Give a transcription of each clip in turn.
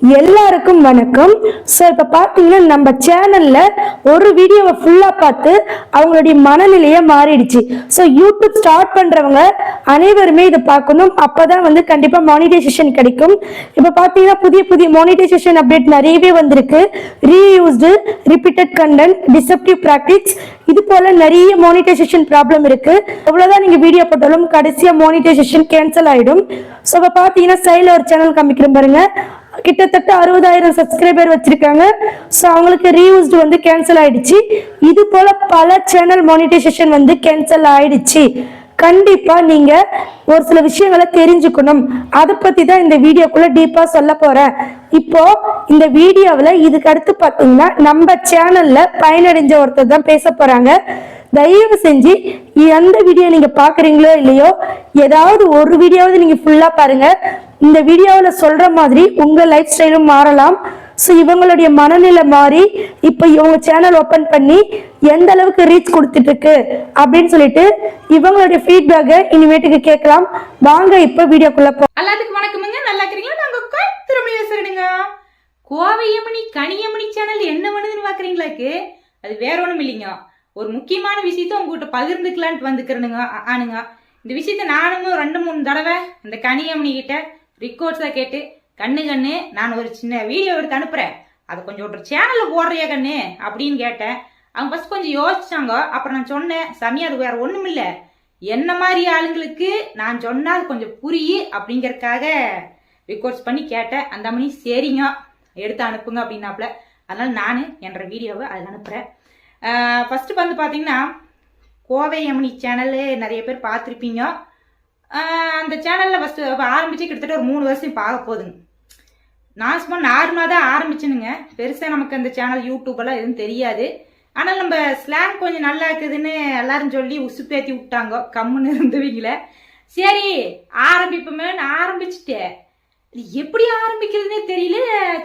எல்லாருக்கும் வணக்கம். ஸோ இப்போ பார்த்தீங்கன்னா நம்ம சேனல்ல ஒரு வீடியோவை ஃபுல்லாக பார்த்து அவங்களுடைய மனநிலையை மாறிடுச்சு. ஸோ யூடியூப் ஸ்டார்ட் பண்றவங்க அனைவருமே இதை பார்க்கணும். அப்பதான் வந்து கண்டிப்பாக மானிட்டைசேஷன் கிடைக்கும். இப்போ பார்த்தீங்கன்னா புதிய புதிய மானிட்டைசேஷன் அப்டேட் நிறையவே வந்திருக்கு. Reused repeated content deceptive practice இது போல நிறைய மானிட்டைசேஷன் ப்ராப்ளம் இருக்கு. எவ்வளோதான் நீங்கள் வீடியோ போட்டாலும் கடைசியா மானிட்டைசேஷன் கேன்சல் ஆகிடும் ஸோ இப்போ பார்த்தீங்கன்னா சைடில் ஒரு சேனல் காமிக்கிறேன் பாருங்கள் கிட்டத்தட்ட அறுபதாயிரம் சப்ஸ்கிரைபர் வச்சிருக்காங்க. ஸோ அவங்களுக்கு ரீயூஸ்டு வந்து கேன்சல் ஆயிடுச்சு. இது போல பல சேனல் மானிட்டைசேஷன் வந்து கேன்சல் ஆயிடுச்சு. கண்டிப்பா நீங்க ஒரு சில விஷயங்களை தெரிஞ்சுக்கணும். அதை பத்தி தான் இந்த வீடியோக்குள்ள டீப்பா சொல்ல போறேன். இப்போ இந்த வீடியோவில் இதுக்கு அடுத்து பார்த்தீங்கன்னா நம்ம சேனல்ல பயனடைஞ்ச ஒருத்தர் தான் பேச போறாங்க. தயவு செஞ்சு எந்த வீடியோ நீங்க பாக்குறீங்களோ இல்லையோ ஏதாவது ஒரு வீடியோவது நீங்க ஃபுல்லா பாருங்க. இந்த வீடியோவில் சொல்கிற மாதிரி உங்கள் லைஃப் ஸ்டைலும் மாறலாம். ஸோ இவங்களுடைய மனநிலை மாறி இப்போ இவங்க சேனல் ஓப்பன் பண்ணி எந்த அளவுக்கு ரீச் கொடுத்துட்ருக்கு அப்படின்னு சொல்லிட்டு இவங்களுடைய ஃபீட்பேக்கை இனிமேட்டுக்கு கேட்கலாம். வாங்க இப்போ வீடியோக்குள்ளே போ எல்லாத்துக்கும் வணக்கமுங்க. நல்லா இருக்கிறீங்களா? நாங்கள் திரும்ப பேசுறேனுங்க. கோவையமணி கனியமணி சேனல் என்ன பண்ணுதுன்னு பார்க்குறீங்களாக்கு அது வேற ஒன்றும் இல்லைங்க. ஒரு முக்கியமான விஷயத்த உங்ககிட்ட பகிர்ந்துக்கலான்ட்டு வந்துக்கிறனுங்க. ஆனுங்க. இந்த விஷயத்த நானும் ரெண்டு மூணு தடவை இந்த கனியமணி கிட்ட ரிக்கார்ட்ஸா கேட்டு கண்ணு கண்ணு நான் ஒரு சின்ன வீடியோ எடுத்து அனுப்புகிறேன் அதை கொஞ்சம் ஒரு சேனலில் போடுறியா கண்ணு அப்படின்னு கேட்டேன். அவங்க ஃபஸ்ட் கொஞ்சம் யோசிச்சாங்க. அப்புறம் நான் சொன்னேன் சாமி அது வேற ஒன்றும் இல்லை. என்ன மாதிரி ஆளுங்களுக்கு நான் சொன்னால் அது கொஞ்சம் புரியும் அப்படிங்கிறதுக்காக ரிக்வஸ்ட் பண்ணி கேட்டேன். அந்த மணி சரிங்க எடுத்து அனுப்புங்க அப்படின்னாப்புல. அதனால நான் என்ற வீடியோவை அதில் அனுப்புகிறேன் ஃபஸ்ட்டு வந்து பார்த்தீங்கன்னா கோவை யமுனி சேனலு நிறைய பேர் பார்த்துருப்பீங்க. அந்த சேனலில் ஃபஸ்ட்டு ஆரம்பித்து கிட்டத்தட்ட ஒரு மூணு வருஷம் பார்க்க போகுதுங்க. நான் சும்மா நார்மலாக தான் ஆரம்பிச்சேனுங்க. பெருசாக நமக்கு அந்த சேனல் யூடியூப்பெல்லாம் எதுவும் தெரியாது. ஆனால் நம்ம ஸ்லாங் கொஞ்சம் நல்லா இருக்குதுன்னு எல்லாரும் சொல்லி உசுப்பேத்தி விட்டாங்க. கம்முன்னு இருந்தவங்கள. சரி ஆரம்பிப்போமே நான் ஆரம்பிச்சிட்டேன். இது எப்படி ஆரம்பிக்கிறதுனே தெரியல.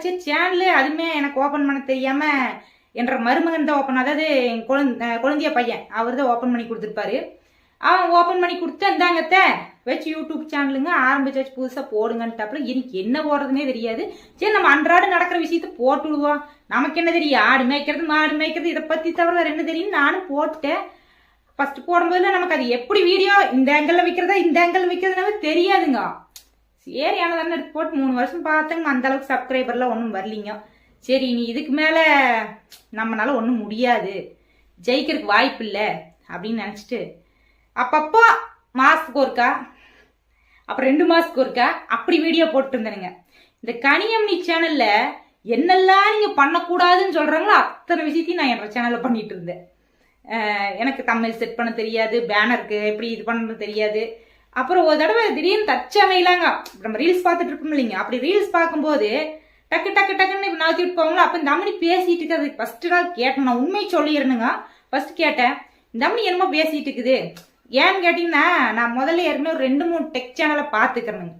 சரி சேனலு அதுவுமே எனக்கு ஓப்பன் பண்ண தெரியாமல் என்ற மருமகன் தான் ஓப்பன் அதாவது என் குழந்தை குழந்தைய பையன். அவர் தான் ஓப்பன் பண்ணி கொடுத்துருப்பாரு. அவன் ஓப்பன் பண்ணி கொடுத்து இந்தாங்கத்த வச்சு யூடியூப் சேனலுங்க ஆரம்பிச்சாச்சு புதுசாக போடுங்கன்ட்டாப்புல எனக்கு என்ன போடுறதுனே தெரியாது. சரி நம்ம அன்றாட நடக்கிற விஷயத்த போட்டு விடுவோம். நமக்கு என்ன தெரியும்? ஆடு மேய்க்கிறது மாடு மேய்க்கிறது இதை பற்றி தவிர வேறு என்ன தெரியும் நானும் போட்டுட்டேன். ஃபஸ்ட்டு போடும்போதுல நமக்கு அது எப்படி வீடியோ இந்த ஆங்கிளில் வைக்கிறதா இந்த ஆங்கிள் வைக்கிறதுனாவே தெரியாதுங்க. சரி ஆனால் தானே எடுத்து போட்டு மூணு வருஷம் பார்த்தங்க. அந்த அளவுக்கு சப்ஸ்கிரைபர்லாம் ஒன்றும் வரலிங்க. சரி நீ இதுக்கு மேலே நம்மளால ஒன்றும் முடியாது. ஜெயிக்கிறதுக்கு வாய்ப்பு இல்லை அப்படின்னு நினச்சிட்டு. அப்பப்போ மாதத்துக்கு ஒருக்கா? அப்புறம் ரெண்டு மாதத்துக்கு ஒருக்கா அப்படி வீடியோ போட்டுருந்தேனுங்க இந்த கனியம்னி சேனலில் என்னெல்லாம் நீங்கள் பண்ணக்கூடாதுன்னு சொல்கிறாங்களோ அத்தனை விஷயத்தையும் நான் என்னோட சேனலில் பண்ணிட்டு இருந்தேன். எனக்கு தமிழ் செட் பண்ண தெரியாது பேனருக்கு எப்படி இது பண்ணணும் தெரியாது. அப்புறம் ஒரு தடவை திடீர்னு தச்சமையிலாங்க நம்ம ரீல்ஸ் பார்த்துட்டு இருக்கோம் இல்லைங்க. அப்படி ரீல்ஸ் பார்க்கும்போது டக்கு டக்கு டக்குன்னு இப்ப போவாங்களோ அப்போ இந்த அம்மனி பேசிட்டு இருக்குது ஃபர்ஸ்ட் நாள் கேட்டேன். நான் உண்மை சொல்லிடுறேனுங்க ஃபர்ஸ்ட் கேட்டேன். இந்த அம்மனி என்னமோ பேசிட்டு இருக்குது. ஏன்னு கேட்டிங்கன்னா நான் முதல்ல ஏற்கனவே ஒரு ரெண்டு மூணு டெக் சேனலை பார்த்துக்கிறேனுங்க.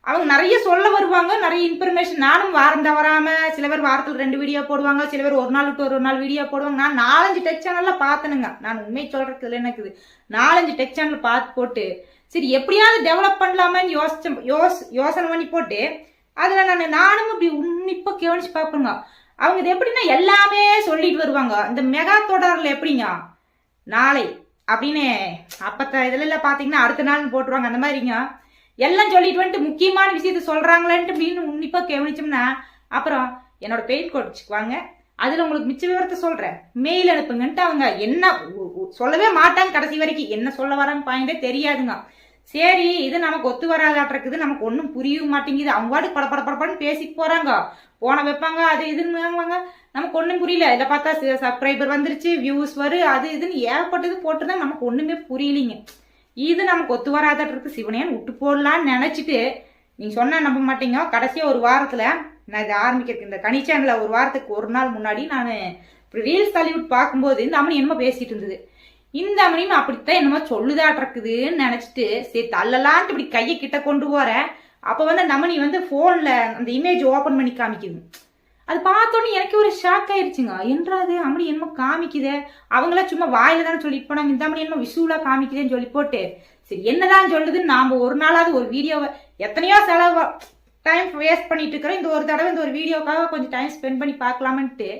அவங்க நிறைய சொல்ல வருவாங்க நிறைய இன்ஃபர்மேஷன் நானும் வாரம் தவறாமல் சில பேர் வாரத்தில் ரெண்டு வீடியோ போடுவாங்க சில பேர் ஒரு நாள் விட்டு ஒரு நாள் வீடியோ போடுவாங்க. நான் நாலஞ்சு டெக் சேனலில் பார்த்தனுங்க. நான் உண்மை இல்லை எனக்கு இது நாலஞ்சு டெக் சேனல் பார்த்து போட்டு சரி எப்படியாவது டெவலப் பண்ணலாமான்னு யோசிச்ச யோஸ் யோசனை பண்ணி போட்டு அதில் நான் நானும் இப்படி உன்னிப்பாக கவனிச்சு பார்ப்பேங்க அவங்க இது எப்படின்னா எல்லாமே சொல்லிட்டு வருவாங்க. இந்த மெகா தொடரில் எப்படிங்க? நாளை அப்படின்னு அப்பத்த இதுல பார்த்தீங்கன்னா அடுத்த நாள் போட்டுருவாங்க. அந்த மாதிரிங்க. எல்லாம் சொல்லிட்டு வந்துட்டு முக்கியமான விஷயத்த சொல்றாங்களேன்ட்டு மீன் உன்னிப்பா கவனிச்சோம்னா அப்புறம் என்னோட பெயின் கோட்ஸுக்கு வாங்க. அதுல உங்களுக்கு மிச்ச விவரத்தை சொல்றேன். மெயில் அனுப்புங்கன்ட்டு அவங்க என்ன உ- சொல்லவே மாட்டாங்க கடைசி வரைக்கும். என்ன சொல்ல வராங்க பாயிண்டே தெரியாதுங்க. சரி இது நமக்கு ஒத்து வராதாட்டிருக்குது. நமக்கு ஒன்றும் புரியவும் மாட்டேங்குது. அவங்க பாட்டு பட பட படப்படன்னு பேசிட்டு போகிறாங்க போன வைப்பாங்க அது இதுன்னு வாங்குவாங்க. நமக்கு ஒன்றும் புரியல. இதில் பார்த்தா சப்ஸ்கிரைபர் வந்துருச்சு வியூஸ் வரு அது இதுன்னு ஏகப்பட்டது போட்டுதான் நமக்கு ஒன்றுமே புரியலிங்க. இது நமக்கு ஒத்து வராதாட்டிருக்கு. சிவனேன்னு விட்டு போடலான்னு நினச்சிட்டு நீங்கள் சொன்னால் நம்ப மாட்டீங்க. கடைசியாக ஒரு வாரத்தில் நான் இதை ஆரம்பிக்கிறதுக்கு இந்த கனி சேனலில் ஒரு வாரத்துக்கு ஒரு நாள் முன்னாடி நான் ரீல்ஸ் தள்ளிவிட்டு பார்க்கும்போது இந்த அம்மன் என்னமோ பேசிகிட்டு இருந்தது. இந்த மணியும் அப்படித்தான் என்னமோ சொல்லுதாட்டிருக்குதுன்னு நினச்சிட்டு சரி தள்ளலான்ட்டு இப்படி கையை கிட்ட கொண்டு போகிறேன் அப்போ வந்து நமனி வந்து ஃபோனில் அந்த இமேஜ் ஓப்பன் பண்ணி காமிக்குது. அது பார்த்தோன்னே எனக்கு ஒரு ஷாக் ஆயிடுச்சுங்க என்றாது அமணி என்னமோ காமிக்குதே. அவங்களாம் சும்மா வாயில தானே சொல்லிட்டு போனாங்க. இந்த அம்மனி என்னமோ விசுவலா காமிக்குதேன்னு சொல்லி போட்டு சரி என்னதான் சொல்லுதுன்னு நாம ஒரு நாளாவது ஒரு வீடியோவை எத்தனையோ செலவு டைம் வேஸ்ட் பண்ணிட்டு இருக்கிறோம். இந்த ஒரு தடவை இந்த ஒரு வீடியோக்காக கொஞ்சம் டைம் ஸ்பெண்ட் பண்ணி பார்க்கலாமன்ட்டு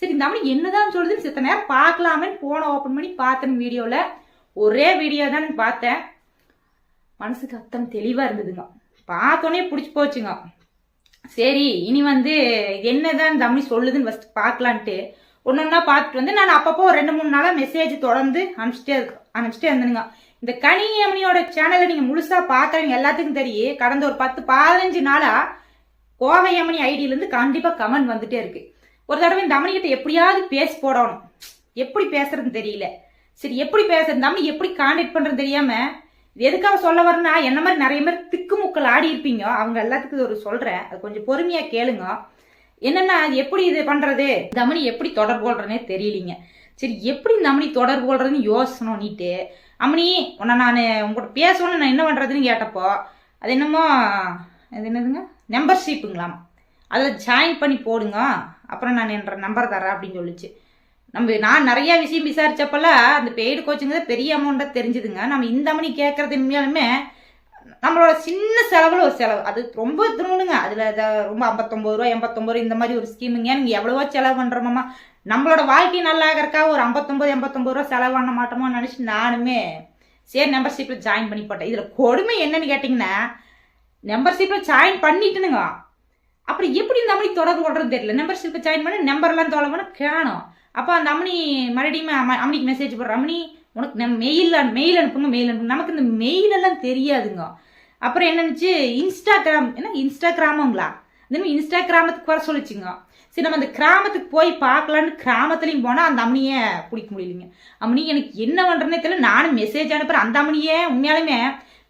சரி இந்த அம்மனி என்னதான் சொல்லுதுன்னு சித்த நேரம் பார்க்கலாமேன்னு போனை ஓப்பன் பண்ணி பார்த்தேன் வீடியோவில் ஒரே வீடியோ தான் பார்த்தேன். மனசுக்கு அத்தம் தெளிவாக இருந்ததுங்க. பார்த்தோன்னே பிடிச்சி போச்சுங்க. சரி இனி வந்து என்னதான் இந்த அம்மனி சொல்லுதுன்னு ஃபஸ்ட் பார்க்கலான்ட்டு. ஒன்று ஒன்றா பார்த்துட்டு வந்து நான் அப்பப்போ ஒரு ரெண்டு மூணு நாளாக மெசேஜ் தொடர்ந்து அனுப்பிச்சிட்டே இருக்கு அனுப்பிச்சிட்டே இருந்தேனுங்க. இந்த கனி சேனலை நீங்கள் முழுசாக பார்க்குறவங்க எல்லாத்துக்கும் தெரியும். கடந்த ஒரு பத்து பதினஞ்சு நாளாக கோவை ஐடியிலேருந்து கண்டிப்பாக கமெண்ட் வந்துட்டே இருக்குது ஒரு தடவை இந்த அம்மனிக்கிட்ட எப்படியாவது பேசி போடணும். எப்படி பேசுறதுன்னு தெரியல. சரி எப்படி பேசுறது? இந்த எப்படி கான்டாக்ட் பண்ணுறது தெரியாமல் எதுக்காக சொல்ல வரேன்னா என்ன மாதிரி நிறைய பேர் திக்குமுக்கள் ஆடி இருப்பீங்க. அவங்க எல்லாத்துக்கும் ஒரு சொல்கிறேன் அது கொஞ்சம் பொறுமையாக கேளுங்க. என்னன்னா அது எப்படி இது பண்றது? இந்த எப்படி தொடர்பு கொள்றதுனே தெரியலீங்க. சரி எப்படி இந்த அம்மனி தொடர்பு கொள்றதுன்னு யோசனை நீட்டு. அம்மனி உன்னை நான் உங்கள்கிட்ட பேசணும்னு நான் என்ன பண்ணுறதுன்னு கேட்டப்போ அது என்னமோ அது என்னதுங்க? மெம்பர்ஷிப்புங்களாம் அதில் ஜாயின் பண்ணி போடுங்க. அப்புறம் நான் என்ற நம்பர் தரேன் அப்படின்னு சொல்லிச்சு. நம்ம நான் நிறைய விஷயம் விசாரிச்சப்பெல்லாம் அந்த பெய்டு கோச்சிங்க பெரிய அமௌண்ட்டாக தெரிஞ்சுதுங்க. நம்ம இந்த மணி கேட்குறது உண்மையாலுமே நம்மளோட சின்ன செலவில் ஒரு செலவு. அது ரொம்ப திருணுங்க அதில் ரொம்ப ஐம்பத்தொம்பது ரூபா எண்பத்தொம்பது ரூபா இந்த மாதிரி ஒரு ஸ்கீமுங்க நீங்கள் எவ்வளவோ செலவு பண்ணுறோமாம்மா நம்மளோட வாழ்க்கை நல்லா இருக்கறக்கா ஒரு ஐம்பத்தொம்பது எண்பத்தொம்பது ரூபா செலவு பண்ண மாட்டோமோ நினச்சி நானுமே சரி மெம்பர்ஷிப்பில் ஜாயின் பண்ணி போட்டேன் இதில் கொடுமை என்னன்னு கேட்டிங்கன்னா மெம்பர்ஷிப்பில் ஜாயின் பண்ணிட்டுனுங்க. அப்புறம் எப்படி இந்த அம்மனி தொடர்பு கொள்றது தெரியல. மெம்பர்ஷிப்பை ஜாயின் பண்ண நம்பர்லாம் தொலைவன காணும். அப்போ அந்த அம்மனி மறுபடியும் அம்மனிக்கு மெசேஜ் போடுற அம்மனி உனக்கு நம்ம மெயில் மெயில் அனுப்புங்க மெயில் அனுப்புங்க. நமக்கு இந்த மெயில் எல்லாம் தெரியாதுங்க. அப்புறம் என்னன்னுச்சு இன்ஸ்டாகிராம் என்ன இன்ஸ்டாகிராமுங்களா இந்த இன்ஸ்டாகிராமத்துக்கு வர சொல்லிச்சுங்க. சரி நம்ம அந்த கிராமத்துக்கு போய் பார்க்கலான்னு கிராமத்துலேயும் போனால் அந்த அம்மனியை பிடிக்க முடியலைங்க. அம்மனி எனக்கு என்ன பண்ணுறதுனே தெரியல. நானும் மெசேஜ் அனுப்புகிறேன் அந்த அம்மனியே உண்மையாலுமே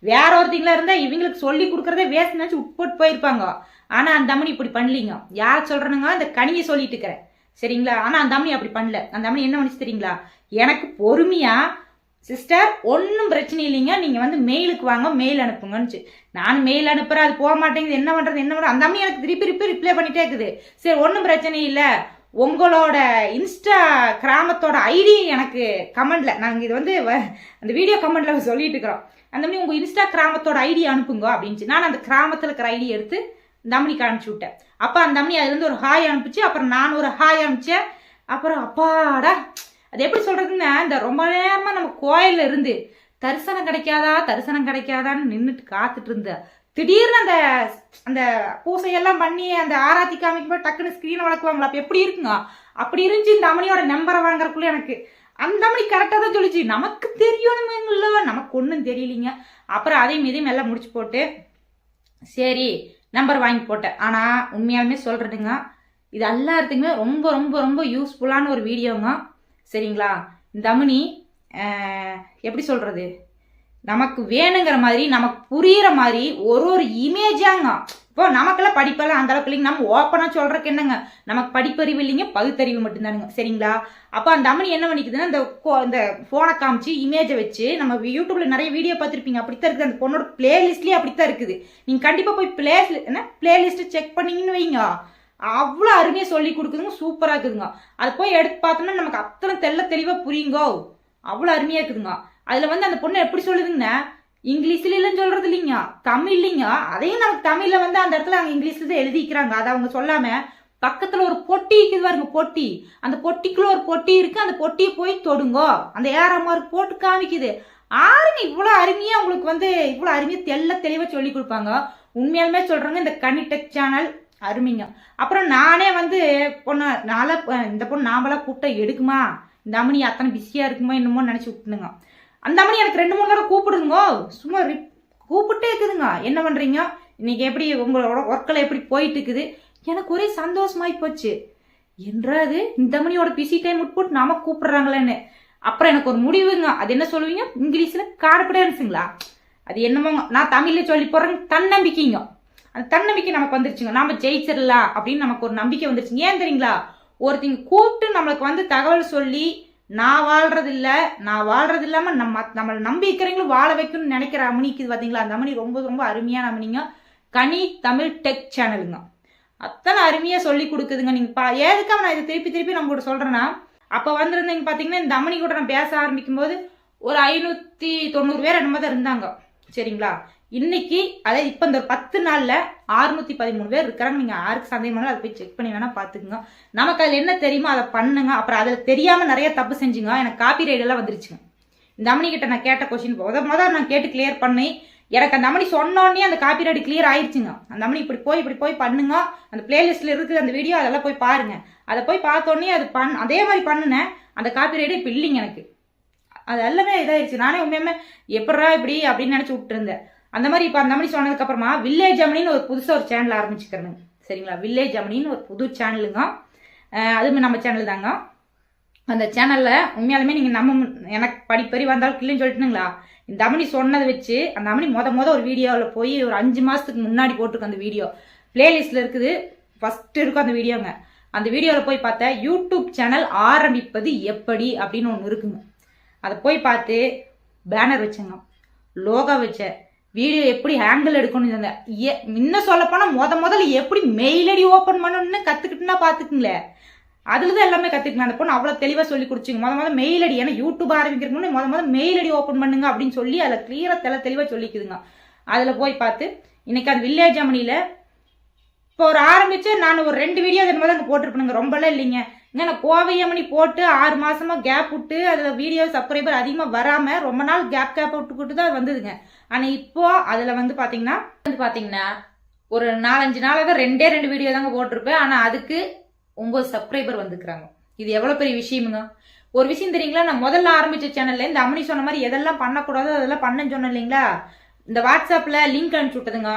வேற ஒருத்தங்களா இருந்தால் இவங்களுக்கு சொல்லி கொடுக்குறதே வேஸ்ட் நினச்சி உட்பட்டு போயிருப்பாங்க. ஆனால் அந்த அம்மனி இப்படி பண்ணலீங்க. யார் சொல்கிறேனுங்க அந்த கனியை சொல்லிட்டு இருக்கிறேன் சரிங்களா? ஆனால் அந்த அம்மனி அப்படி பண்ணல. அந்த அம்மனி என்ன பண்ணிச்சு தெரியுங்களா? எனக்கு பொறுமையாக சிஸ்டர் ஒன்றும் பிரச்சனை இல்லைங்க. நீங்கள் வந்து மெயிலுக்கு வாங்க மெயில் அனுப்புங்கன்னு நான் மெயில் அனுப்புகிறேன் அது போக மாட்டேங்குது. என்ன பண்ணுறது என்ன பண்ணுறது அந்த அம்மனி எனக்கு திருப்பி திருப்பி ரிப்ளை பண்ணிட்டே இருக்குது. சரி ஒன்றும் பிரச்சனை இல்லை. உங்களோட இன்ஸ்டா கிராமத்தோட ஐடி எனக்கு கமெண்ட்ல நாங்கள் இது வந்து வ- அந்த வீடியோ கமெண்ட்ல சொல்லிட்டு இருக்கிறோம். அந்த மாதிரி உங்கள் இன்ஸ்டா கிராமத்தோட ஐடி அனுப்புங்க அப்படின்ச்சு நான் அந்த கிராமத்தில் இருக்கிற ஐடி எடுத்து இந்த அம்மனிக்கு அனுப்பிச்சி விட்டேன். அப்போ அந்த அம்மனி அதுலேருந்து ஒரு ஹாய் அனுப்பிச்சு அப்புறம் நான் ஒரு ஹாய் அனுப்பிச்சேன். அப்புறம் அப்பாடா அது எப்படி சொல்கிறதுன்னா இந்த ரொம்ப நேரமாக நம்ம கோயில்ல இருந்து தரிசனம் கிடைக்காதா தரிசனம் கிடைக்காதான்னு நின்றுட்டு காத்துட்டு இருந்த. திடீர்னு அந்த அந்த பூசையெல்லாம் பண்ணி அந்த ஆராத்தி காமிக்கும்போது டக்குன்னு ஸ்க்ரீனை வளர்க்குவாங்களா? அப்போ எப்படி இருக்குங்க? அப்படி இருந்துச்சு இந்த அம்மனியோட நம்பரை வாங்குறதுக்குள்ள எனக்கு. அந்த மணி கரெக்டாக தான் சொல்லிச்சு. நமக்கு தெரியணுங்களோ நமக்கு ஒன்றும் தெரியலீங்க. அப்புறம் அதையும் இதையும் எல்லாம் முடிச்சு போட்டு சரி நம்பர் வாங்கி போட்டேன். ஆனால் உண்மையாலுமே சொல்கிறதுங்க இது எல்லாத்துக்குமே ரொம்ப ரொம்ப ரொம்ப யூஸ்ஃபுல்லான ஒரு வீடியோங்க சரிங்களா? இந்த அமுனி எப்படி சொல்கிறது நமக்கு வேணுங்கிற மாதிரி நமக்கு புரிகிற மாதிரி ஒரு ஒரு இமேஜாங்க இப்போ நமக்கெல்லாம் படிப்பெல்லாம் அந்த அளவுக்கு இல்லைங்க. நம்ம ஓப்பனாக சொல்கிறக்கு என்னங்க? நமக்கு படிப்பறிவு இல்லைங்க பகுத்தறிவு மட்டும்தானுங்க. சரிங்களா? அப்போ அந்த அம்மனி என்ன பண்ணிக்குதுன்னா இந்த கோ- இந்த ஃபோனை காமிச்சு இமேஜை வச்சு நம்ம யூடியூப்ல நிறைய வீடியோ பார்த்துருப்பீங்க. அப்படித்தான் இருக்குது. அந்த பொண்ணோட பிளேலிஸ்ட்லேயே அப்படித்தான் இருக்குது. நீங்கள் கண்டிப்பாக போய் பிளே என்ன? பிளேலிஸ்ட்டு செக் பண்ணீங்கன்னு வைங்க. அவ்வளோ அருமையாக சொல்லி கொடுக்குதுங்க. சூப்பராக இருக்குதுங்க. அதை போய் எடுத்து பார்த்தோம்னா நமக்கு அத்தனை தெள்ள தெளிவாக புரியுங்கோ. அவ்வளோ அருமையாக இருக்குதுங்க. அதில் வந்து அந்த பொண்ணு எப்படி சொல்லுதுங்கன்னா இங்கிலீஷ்ல இல்லைன்னு சொல்றது இல்லைங்க தமிழ் இல்லைங்க அதையும் நமக்கு தமிழ்ல வந்து அந்த இடத்துல அவங்க இங்கிலீஷ்ல தான் எழுதிக்கிறாங்க. அதை அவங்க சொல்லாம பக்கத்துல ஒரு பொட்டி இருக்குது பாருங்க பொட்டி. அந்த பொட்டிக்குள்ள ஒரு பொட்டி இருக்கு. அந்த பொட்டியை போய் தொடுங்கோ. அந்த ஏறாமாருக்கு போட்டு காமிக்குது. ஆருங்க இவ்வளோ அருமையா உங்களுக்கு வந்து இவ்வளோ அருமையா தெள்ள தெளிவாக சொல்லி கொடுப்பாங்க. உண்மையாலுமே சொல்றாங்க இந்த கனி டெக் சேனல் அருமைங்க. அப்புறம் நானே வந்து பொண்ணு நாளை இந்த பொண்ணு நாமளாம் கூட்டம் எடுக்குமா? இந்த அம்மனி அத்தனை பிஸியாக இருக்குமோ என்னமோ நினச்சி விட்டுனுங்க. அந்த அம்மனி எனக்கு ரெண்டு மூணு தடவை கூப்பிடுங்க சும்மா ரிப் கூப்பிட்டே இருக்குதுங்க. என்ன பண்ணுறீங்க இன்னைக்கு எப்படி உங்களோட ஒர்க்கில் எப்படி போயிட்டு இருக்குது எனக்கு ஒரே சந்தோஷமாயி போச்சு. என்றாது இந்த மணியோட பிசி டைம் உட்புட் நாம கூப்பிடுறாங்களேன்னு. அப்புறம் எனக்கு ஒரு முடிவுங்க. அது என்ன சொல்லுவீங்க? இங்கிலீஷில் கார்பரேன்ஸுங்களா அது என்னமோங்க? நான் தமிழில் சொல்லி போடுறேங்க தன்னம்பிக்கைங்க. அந்த தன்னம்பிக்கை நமக்கு வந்துருச்சுங்க. நாம ஜெயிச்சிடலாம் அப்படின்னு நமக்கு ஒரு நம்பிக்கை வந்துருச்சுங்க. ஏன் தெரியுங்களா? ஒருத்தங்க கூப்பிட்டு நம்மளுக்கு வந்து தகவல் சொல்லி நான் வாழ்றது நான் வாழ்றது இல்லாமல் நம்ம நம்மளை நம்பி இருக்கிறவங்களும் வாழ வைக்கணும்னு நினைக்கிற அம்மனிக்கு இது பாத்தீங்களா? அந்த அம்மனி ரொம்ப ரொம்ப அருமையான அமனிங்க. கனி தமிழ் டெக் சேனலுங்க. அத்தனை அருமையாக சொல்லி கொடுக்குதுங்க நீங்கள் பா ஏதுக்காக நான் இதை திருப்பி திருப்பி நம்ம கூட சொல்கிறேன்னா அப்போ வந்திருந்தீங்க பார்த்தீங்கன்னா இந்த அம்மனி கூட நான் பேச ஆரம்பிக்கும் போது ஒரு ஐநூற்றி தொண்ணூறு பேர் என்னமோ தான் இருந்தாங்க. சரிங்களா? இன்னைக்கு அதாவது இப்போ இந்த பத்து நாள்ல அறுநூத்தி பதிமூணு பேர் இருக்கிறாங்க. நீங்க யாருக்கு சந்தேகமான அதை போய் செக் பண்ணி வேணா பார்த்துக்குங்க. நமக்கு அதுல என்ன தெரியுமோ அதை பண்ணுங்க. அப்புறம் அதுல தெரியாம நிறைய தப்பு செஞ்சுங்க. எனக்கு காப்பி ரைடெல்லாம் வந்துருச்சுங்க. இந்த அம்மனி கிட்ட நான் கேட்ட கொஸ்டின் முத முத நான் கேட்டு கிளியர் பண்ணி எனக்கு அந்த அம்மனி சொன்னோடனே அந்த காப்பி ரைடு கிளியர் ஆயிடுச்சுங்க அந்த அம்மனி இப்படி போய் இப்படி போய் பண்ணுங்க. அந்த பிளேலிஸ்ட்ல இருக்குது அந்த வீடியோ அதெல்லாம் போய் பாருங்க. அதை போய் பார்த்தோன்னே அது பண் அதே மாதிரி பண்ணுனேன். அந்த காப்பி ரைடு இப்போ இல்லைங்க எனக்கு. அது எல்லாமே இதாயிடுச்சு நானே உண்மையுமே எப்படா இப்படி அப்படின்னு நினைச்சு விட்டுருந்தேன். அந்த மாதிரி இப்போ அந்த மாதிரி சொன்னதுக்கப்புறமா வில்லேஜ் அமனின்னு ஒரு புதுசாக ஒரு சேனல் ஆரம்பிச்சுக்கிறேங்க. சரிங்களா? வில்லேஜ் அமனின்னு ஒரு புது சேனலுங்க அதுவுமே நம்ம சேனல் தாங்க. அந்த சேனலில் உண்மையாலுமே நீங்கள் நம்ம முன்- எனக்கு படிப்பறி வந்தாலும் இல்லைன்னு சொல்லிட்டுங்களா இந்த அமனி சொன்னதை வச்சு அந்த அமனி மொத மொதல் ஒரு வீடியோவில் போய் ஒரு அஞ்சு மாதத்துக்கு முன்னாடி போட்டிருக்கு அந்த வீடியோ. பிளேலிஸ்ட்டில் இருக்குது. ஃபஸ்ட்டு இருக்கும் அந்த வீடியோங்க. அந்த வீடியோவில் போய் பார்த்தா யூடியூப் சேனல் ஆரம்பிப்பது எப்படி அப்படின்னு ஒன்று இருக்குங்க. அதை போய் பார்த்து பேனர் வச்சேங்க. லோகா வச்சேன். வீடியோ எப்படி ஹேண்டில் எடுக்கணும் இருந்தேன். ஏ இன்னும் சொல்லப்போனால் முத முதல்ல எப்படி மெயில் ஐடி ஓப்பன் பண்ணணும்னு கற்றுக்கிட்டுனா பார்த்துக்குங்களேன் அதில் தான் எல்லாமே கற்றுக்கலாம் அந்த பொண்ணு அவ்வளோ தெளிவாக சொல்லி கொடுத்துங்க முத முத மெயில் ஐடி ஏன்னா யூடியூப் ஆரம்பிக்கிறதுக்கு முத முத மெயில் ஐடி ஓப்பன் பண்ணுங்க அப்படின்னு சொல்லி அதில் கிளியராக தெல தெளிவாக சொல்லிக்குதுங்க. அதில் போய் பார்த்து இன்னைக்கு அந்த வில்லேஜ் அமனியில் இப்போ ஒரு ஆரம்பித்து நான் ஒரு ரெண்டு வீடியோ அது மாதிரி அங்கே போட்டிருப்பேனுங்க. ரொம்பலாம் இல்லைங்க. இங்க கோவையமணி போட்டு ஆறு மாசமா கேப் விட்டு அதில் வீடியோ சப்ஸ்கிரைபர் அதிகமாக வராமல் ரொம்ப நாள் கேப் கேப் விட்டுக்கிட்டு தான் வந்ததுங்க. ஆனால் இப்போது அதில் வந்து பார்த்தீங்கன்னா வந்து பார்த்தீங்கன்னா ஒரு நாலஞ்சு நாளாக தான் ரெண்டே ரெண்டு வீடியோ தாங்க போட்டிருப்பேன். ஆனால் அதுக்கு ஒம்பது சப்ஸ்கிரைபர் வந்துக்கிறாங்க. இது எவ்வளோ பெரிய விஷயமுங்க? ஒரு விஷயம் தெரியுங்களா? நான் முதல்ல ஆரம்பிச்ச சேனலில் இந்த அம்மனி சொன்ன மாதிரி எதெல்லாம் பண்ணக்கூடாதோ அதெல்லாம் பண்ணேன்னு சொன்னேன் இல்லைங்களா? இந்த வாட்ஸ்அப்பில் லிங்க் அனுப்பிச்சு விட்டதுங்க.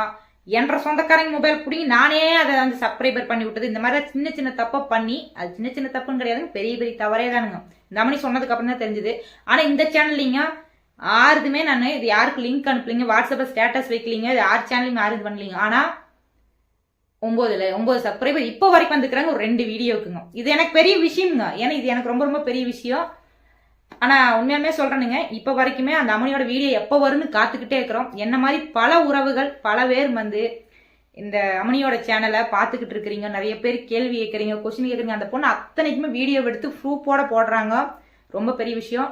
என்ற சொந்தக்காரங்க மொபைல் பிடிங்கி நானே அதை வந்து சப்ஸ்கிரைபர் பண்ணி விட்டது. இந்த மாதிரி சின்ன சின்ன தப்பை பண்ணி அது சின்ன சின்ன தப்புன்னு கிடையாதுங்க. பெரிய பெரிய தவறே தானுங்க. இந்த மணி சொன்னதுக்கு அப்புறம் தான் தெரிஞ்சது. ஆனா இந்த சேனல்லிங்க ஆறுதுமே நான் இது யாருக்கு லிங்க் அனுப்பலீங்க வாட்ஸ்அப்ல ஸ்டேட்டஸ் வைக்கலீங்க இது ஆறு சேனலையும் ஆறு இது பண்ணலீங்க. ஆனா ஒன்பதுல ஒன்பது சப்ஸ்கிரைபர் இப்போ வரைக்கும் வந்துக்கிறாங்க ஒரு ரெண்டு வீடியோக்குங்க இது எனக்கு பெரிய விஷயம்ங்க. ஏன்னா இது எனக்கு ரொம்ப ரொம்ப பெரிய விஷயம். ஆனா உண்மையாலுமே சொல்றேனுங்க இப்போ வரைக்குமே அந்த அம்மனியோட வீடியோ எப்போ வரும்னு காத்துக்கிட்டே இருக்கிறோம். என்ன மாதிரி பல உறவுகள் பல பேர் வந்து இந்த அம்மனியோட சேனலை பார்த்துக்கிட்டு இருக்கிறீங்க. நிறைய பேர் கேள்வி கேட்குறீங்க கொஸ்டின் கேட்குறீங்க. அந்த பொண்ணு அத்தனைக்குமே வீடியோ எடுத்து ப்ரூஃபோட போடுறாங்க. ரொம்ப பெரிய விஷயம்.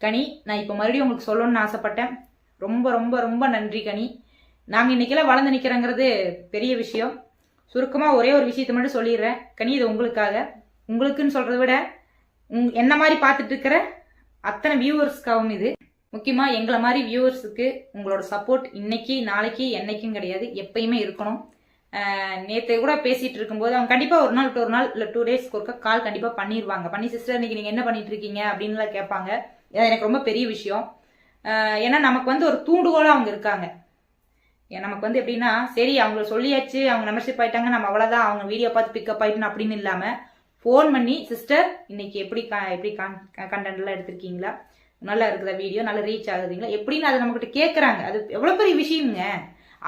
கனி நான் இப்போ மறுபடியும் உங்களுக்கு சொல்லணும்னு ஆசைப்பட்டேன். ரொம்ப ரொம்ப ரொம்ப நன்றி கனி. நாங்கள் இன்னைக்கெல்லாம் வளர்ந்து நிற்கிறோங்கிறது பெரிய விஷயம். சுருக்கமாக ஒரே ஒரு விஷயத்தை மட்டும் சொல்லிடுறேன். கனி இது உங்களுக்காக. உங்களுக்குன்னு சொல்கிறத விட உங் என்ன மாதிரி பார்த்துட்டு இருக்கிற அத்தனை வியூவர்ஸ்க்காகவும் இது. முக்கியமாக எங்களை மாதிரி வியூவர்ஸுக்கு உங்களோட சப்போர்ட் இன்னைக்கு நாளைக்கு என்னைக்கும் கிடையாது. எப்பயுமே இருக்கணும். நேற்று கூட பேசிட்டு இருக்கும்போது அவங்க கண்டிப்பாக ஒரு நாள் டூ ஒரு நாள் இல்லை டூ டேஸ்க்கு ஒருக்கா கால் கண்டிப்பாக பண்ணிடுவாங்க பண்ணி சிஸ்டர் இன்னைக்கு நீங்கள் என்ன பண்ணிட்டு இருக்கீங்க? அப்படின்லாம் கேட்பாங்க. இது எனக்கு ரொம்ப பெரிய விஷயம். ஏன்னா நமக்கு வந்து ஒரு தூண்டுகோலாக அவங்க இருக்காங்க. நமக்கு வந்து எப்படின்னா சரி அவங்க சொல்லியாச்சு அவங்க மெம்பர்ஷிப் ஆயிட்டாங்க நம்ம அவ்வளோதான் அவங்க வீடியோ பார்த்து பிக்கப் ஆயிட்டோம் அப்படின்னு இல்லாமல் ஃபோன் பண்ணி சிஸ்டர் இன்னைக்கு எப்படி கா எப்படி கண்டென்ட்லாம் எடுத்திருக்கீங்களா? நல்லா இருக்குதா வீடியோ நல்லா ரீச் ஆகுதுங்களா? எப்படின்னு அதை நம்மகிட்ட கேட்குறாங்க அது எவ்வளோ பெரிய விஷயம்ங்க.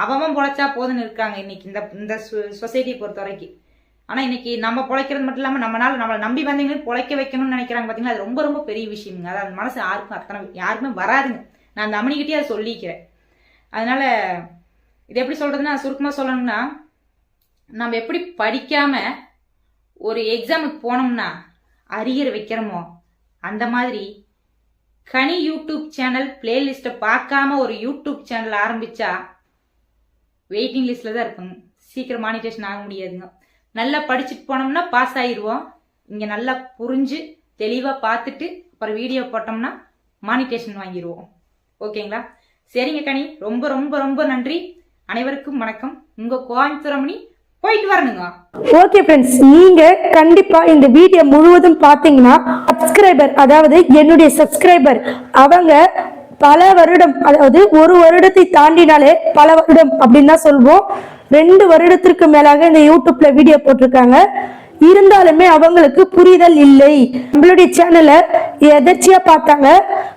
அவன் பொழைச்சா போதுன்னு இருக்காங்க இன்னைக்கு இந்த இந்த சொசைட்டியை பொறுத்த வரைக்கும். ஆனால் இன்னைக்கு நம்ம பொழைக்கிறது மட்டும் இல்லாமல் நம்மளால நம்மளை நம்பி வந்தீங்கன்னு பொழைக்க வைக்கணும்னு நினைக்கிறாங்க பார்த்தீங்களா அது ரொம்ப ரொம்ப பெரிய விஷயங்க அதாவது அந்த மனசு யாருக்கும் அத்தனை யாருக்குமே வராதுங்க. நான் அந்த அம்மனிக்கிட்டே அதை சொல்லிக்கிறேன். அதனால இது எப்படி சொல்றதுன்னா சுருக்கமாக சொல்லணும்னா நம்ம எப்படி படிக்காமல் ஒரு எக்ஸாமுக்கு போனோம்னா அரியர் வைக்கிறோமோ? அந்த மாதிரி கனி யூடியூப் சேனல் பிளேலிஸ்ட்டை பார்க்காம ஒரு யூடியூப் சேனல் ஆரம்பிச்சா வெயிட்டிங் லிஸ்ட்டில் தான் இருக்கும். சீக்கிரம் மானிட்டேஷன் ஆக முடியாதுங்க. நல்லா படிச்சுட்டு போனோம்னா பாஸ் ஆயிடுவோம் இங்கே நல்லா புரிஞ்சு தெளிவாக பார்த்துட்டு அப்புறம் வீடியோ போட்டோம்னா மானிட்டேஷன் வாங்கிடுவோம் ஓகேங்களா? சரிங்க கனி. ரொம்ப ரொம்ப ரொம்ப நன்றி. அனைவருக்கும் வணக்கம். உங்கள் கோயம்புத்தூரமணி போயிட்டு வரணுங்க. ஓகே ஃப்ரெண்ட்ஸ் நீங்க கண்டிப்பா இந்த வீடியோ முழுவதும் பாத்தீங்கன்னா சப்ஸ்கிரைபர் அதாவது என்னுடைய சப்ஸ்கிரைபர் அவங்க பல வருடம் அதாவது ஒரு வருடத்தை தாண்டினாலே பல வருடம் அப்படின்னு தான் சொல்வோம். ரெண்டு வருடத்திற்கு மேலாக இந்த யூடியூப்ல வீடியோ போட்டிருக்காங்க. இருந்தாலுமே அவங்களுக்கு புரிதல் இல்லை. நம்மளுடைய சேனலை எதர்ச்சியா பார்த்தாங்க.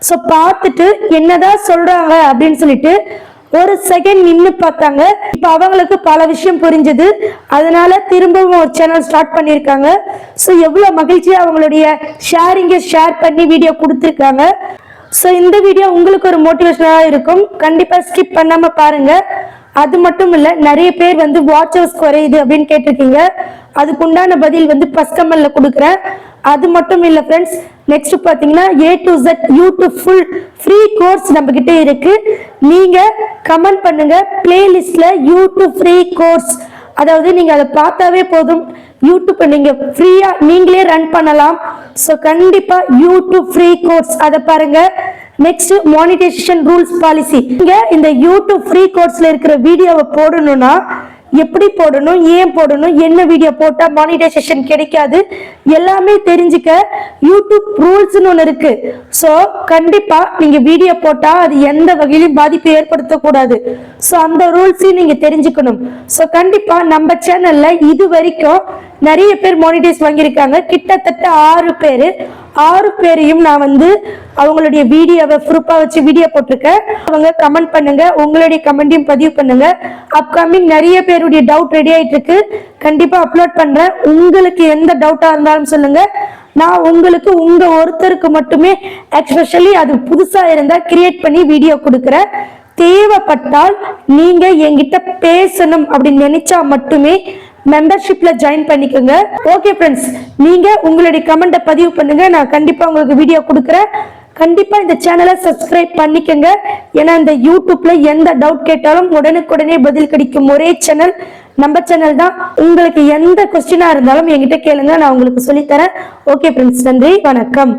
ஸோ பார்த்துட்டு என்னதான் சொல்றாங்க அப்படின்னு சொல்லிட்டு ஒரு செகண்ட் நின்று பார்த்தாங்க. இப்போ அவங்களுக்கு பல விஷயம் புரிஞ்சது. அதனால திரும்பவும் ஒரு சேனல் ஸ்டார்ட் பண்ணியிருக்காங்க. ஸோ எவ்வளோ மகிழ்ச்சியாக அவங்களுடைய ஷேரிங்கை ஷேர் பண்ணி வீடியோ கொடுத்துருக்காங்க. ஸோ இந்த வீடியோ உங்களுக்கு ஒரு மோட்டிவேஷனாக இருக்கும். கண்டிப்பாக ஸ்கிப் பண்ணாமல் பாருங்கள் அது மட்டும் இல்ல நிறைய பேர் வந்து வாட்சர்ஸ் குறையுது அப்படின்னு கேட்டிருக்கீங்க. அதுக்கு உண்டான பதில் வந்து ஃபர்ஸ்ட் கமெண்ட்ல கொடுக்குறேன். அது மட்டும் இல்ல ஃப்ரெண்ட்ஸ் நெக்ஸ்ட் பாத்தீங்கன்னா A to Z YouTube full free course நம்ம கிட்ட இருக்கு. நீங்க கமெண்ட் பண்ணுங்க. பிளேலிஸ்ட்ல யூடியூப் ஃப்ரீ கோர்ஸ் அதாவது நீங்க அதை பார்த்தாவே போதும். யூடியூப் நீங்க ஃப்ரீயா நீங்களே ரன் பண்ணலாம். ஸோ கண்டிப்பா யூடியூப் ஃப்ரீ கோர்ஸ் அதை பாருங்க. நெக்ஸ்ட் மானிட்டைசேஷன் ரூல்ஸ் பாலிசி இங்க இந்த யூடியூப் ஃப்ரீ கோர்ஸ்ல இருக்கிற வீடியோவை போடணும்னா எப்படி போடணும் ஏன் போடணும் என்ன வீடியோ போட்டா மானிட்டைசேஷன் கிடைக்காது எல்லாமே தெரிஞ்சுக்க யூடியூப் ரூல்ஸ்னு ஒன்று இருக்கு. ஸோ கண்டிப்பா நீங்க வீடியோ போட்டா அது எந்த வகையிலும் பாதிப்பு ஏற்படுத்தக்கூடாது. ஸோ அந்த ரூல்ஸையும் நீங்க தெரிஞ்சுக்கணும். ஸோ கண்டிப்பா நம்ம சேனல்ல இது வரைக்கும் நிறைய பேர் மானிட்டைஸ் வாங்கியிருக்காங்க. கிட்டத்தட்ட ஆறு பேர் ஆறு பேரையும் நான் வந்து அவங்களுடைய வீடியோவை ப்ரூப்பாக வச்சு வீடியோ போட்டிருக்கேன். அவங்க கமெண்ட் பண்ணுங்க. உங்களுடைய கமெண்டையும் பதிவு பண்ணுங்க. அப்கமிங் நிறைய பேருடைய டவுட் ரெடி ஆயிட்டு இருக்கு கண்டிப்பா அப்லோட் பண்றேன். உங்களுக்கு எந்த டவுட்டா இருந்தாலும் சொல்லுங்க. நான் உங்களுக்கு உங்க ஒருத்தருக்கு மட்டுமே எக்ஸ்பெஷலி அது புதுசா இருந்தா கிரியேட் பண்ணி வீடியோ கொடுக்குறேன். தேவைப்பட்டால் நீங்க என்கிட்ட பேசணும் அப்படின்னு நினைச்சா மட்டுமே மெம்பர்ஷிப்ல ஜாயின் பண்ணிக்கோங்க. ஓகே ஃப்ரெண்ட்ஸ் நீங்க உங்களுடைய கமெண்ட்டை பதிவு பண்ணுங்க. நான் கண்டிப்பா உங்களுக்கு வீடியோ கொடுக்குறேன். கண்டிப்பா இந்த சேனலை சப்ஸ்கிரைப் பண்ணிக்கோங்க. ஏன்னா இந்த யூடியூப்ல எந்த டவுட் கேட்டாலும் உடனுக்குடனே பதில் கிடைக்கும் ஒரே சேனல் நம்ம சேனல் தான். உங்களுக்கு எந்த கொஸ்டினா இருந்தாலும் என்கிட்ட கேளுங்க. நான் உங்களுக்கு சொல்லித்தரேன். ஓகே ஃப்ரெண்ட்ஸ் நன்றி. வணக்கம்.